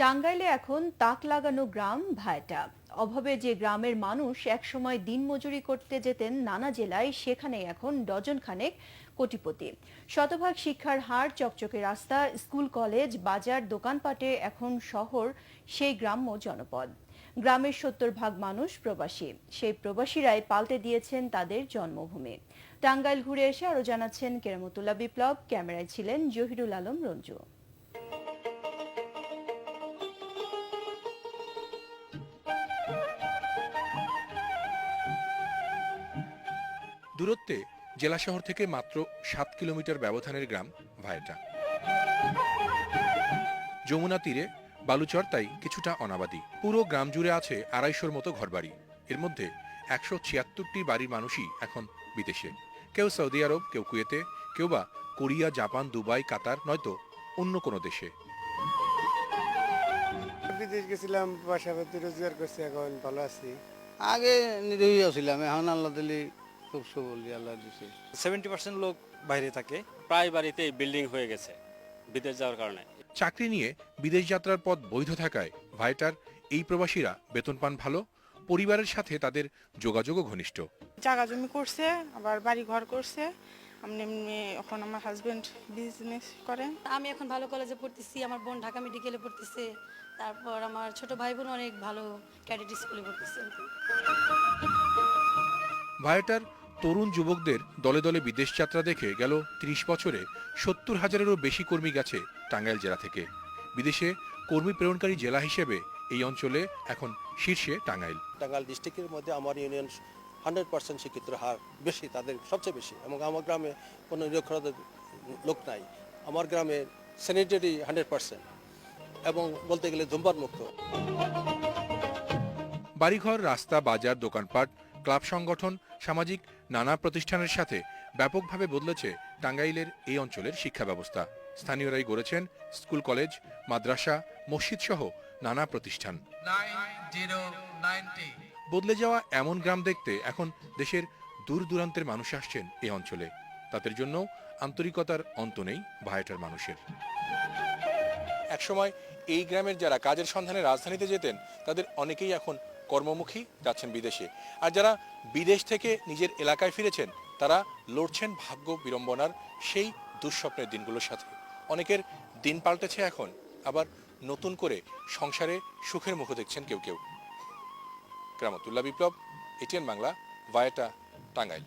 টাঙ্গাইলে এখন তাক লাগানো গ্রাম ভায়টা অভাবে যে গ্রামের মানুষ একসময় দিনমজুরি করতে যেতেন নানা জেলায় সেখানে এখন ডজন খানেক কোটিপতি। শতভাগ শিক্ষার হার চকচকে রাস্তা, স্কুল, কলেজ, বাজার, দোকানপাটে এখন শহর, সেই গ্রাম্য জনপদ। গ্রামের সত্তর ভাগ মানুষ প্রবাসী। সেই প্রবাসীরাই পাল্টে দিয়েছেন তাদের জন্মভূমি। টাঙ্গাইল ঘুরে এসে আরও জানাচ্ছেন কেরামতুল্লাহ বিপ্লব। ক্যামেরায় ছিলেন জহিরুল আলম রঞ্জু। দূরত্বে জেলা শহর থেকে মাত্র সাত কিলোমিটার ব্যবধানের গ্রাম ভায়েটা। যমুনা তীরে বালুচর তাই কিছুটা অনাবাদি। পুরো গ্রাম জুড়ে আছে আড়াইশোর মতো ঘরবাড়ি। এর মধ্যে একশো ছিয়াত্তরটি বাড়ির মানুষই এখন বিদেশে। কেউ সৌদি আরব কেউ কুয়েতে কেউ বা কোরিয়া জাপান দুবাই কাতার নয়তো অন্য কোনো দেশে। বিদেশ গেছিলাম বাসাপাতি রোজগার করছি এখন ভালো আছি। আগে নিরীহ ছিলাম এখন আল্লাহ দিলি খুব সবল আল্লাহ দিছে সেভেন্টি পার্সেন্ট লোক বাইরে থাকে প্রায় বাড়িতেই বিল্ডিং হয়ে গেছে বিদেশ যাওয়ার কারণে। চাকরি নিয়ে বিদেশ যাত্রার পথ বৈধ থাকায় ভাইটার এই প্রবাসীরা বেতন পান ভালো পরিবারের সাথে তাদের যোগাযোগও ঘনিষ্ঠ। জায়গা জমি করছে আবার বাড়ি ঘর করছে এমনি এমনি এখন আমার হাজবেন্ড বিজনেস করে আমি এখন ভালো কলেজে পড়তেছি আমার বোন ঢাকা মেডিকেলে পড়তেছে তারপর আমার ছোট ভাই বোন অনেক ভালো ক্যাডেট স্কুলে পড়তেছে। ভায়াটার তরুণ যুবকদের দলে দলে বিদেশ যাত্রা দেখে গেল ত্রিশ বছরে সত্তর হাজারেরও বেশি কর্মী গেছে টাঙ্গাইল জেলা থেকে। বিদেশে কর্মী প্রেরণকারী জেলা হিসেবে এই অঞ্চলে এখন শীর্ষে টাঙ্গাইল। টাঙ্গাইল ডিস্ট্রিক্টের মধ্যে আমার ইউনিয়ন হান্ড্রেড পার্সেন্ট শিক্ষিত হার বেশি তাদের সবচেয়ে বেশি এবং আমার গ্রামে কোনো নিরক্ষরতার লোক নাই। আমার গ্রামে স্যানিটারি হান্ড্রেড পার্সেন্ট এবং বলতে গেলে ধূমপান মুক্ত। বাড়িঘর রাস্তা বাজার দোকানপাট ক্লাব সংগঠন সামাজিক নানা প্রতিষ্ঠানের সাথে ব্যাপকভাবে বদলেছে টাঙ্গাইলের এই অঞ্চলের শিক্ষা ব্যবস্থা স্থানীয়রাই গড়েছেন স্কুল কলেজ মাদ্রাসা মসজিদ সহ নানা প্রতিষ্ঠান। বদলে যাওয়া এমন গ্রাম দেখতে এখন দেশের দূর দূরান্তের মানুষ আসছেন এই অঞ্চলে। তাদের জন্য আন্তরিকতার অন্ত নেই ভায়াটার মানুষের। একসময় এই গ্রামের যারা কাজের সন্ধানে রাজধানীতে যেতেন তাদের অনেকেই এখন কর্মমুখী যাচ্ছেন বিদেশে। আর যারা বিদেশ থেকে নিজের এলাকায় ফিরেছেন, তারা লড়ছেন ভাগ্য বিড়ম্বনার সেই দুঃস্বপ্নের দিনগুলোর সাথে। অনেকের দিন পাল্টেছে এখন, আবার নতুন করে সংসারে সুখের মুখ দেখছেন কেউ কেউ। গ্রামতুল্লাহ বিপ্লব, এটিএন বাংলা, ভায়াটা টাঙ্গাইল।